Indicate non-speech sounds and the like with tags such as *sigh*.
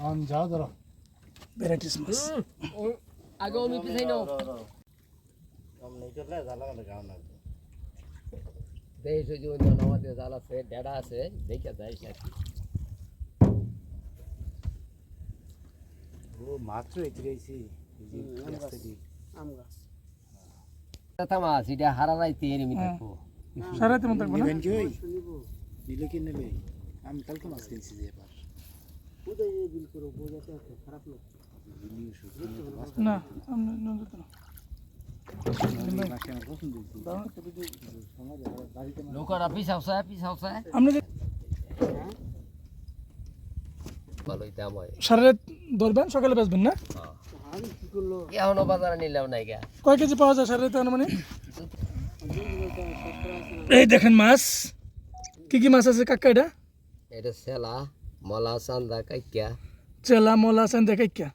আন যাও ধরো ভ্যারাইটিস মাছ আগে আমি পিছাই নাও দেশ ওই যে অন্য আমাদের জাল আছে ডেডা আছে দেখে যাই কি ও মাত্র এটি রয়েছি কথা মাছ এটা হারা রাইতে এরমি থাকব সারাতে মন থাকবে না নেবেন কি ওই নিলে কি নেবে আমি কালকে মাছ কিনছি যে এবার না। আপনি ভালোই দাম হয় সারা ধরবেন সকালে বেচবেন না? এখনও বাজারে নিলাম নাই গা। কয় কেজি পাওয়া যায় সারা মানে *coughs* এই দেখেন মাছ। কি কি মাছ আছে কাকা এটা? এটা সেলা মলা চান্দা কাইকিয়া। চেলা মলা চান দেখাই কিয়া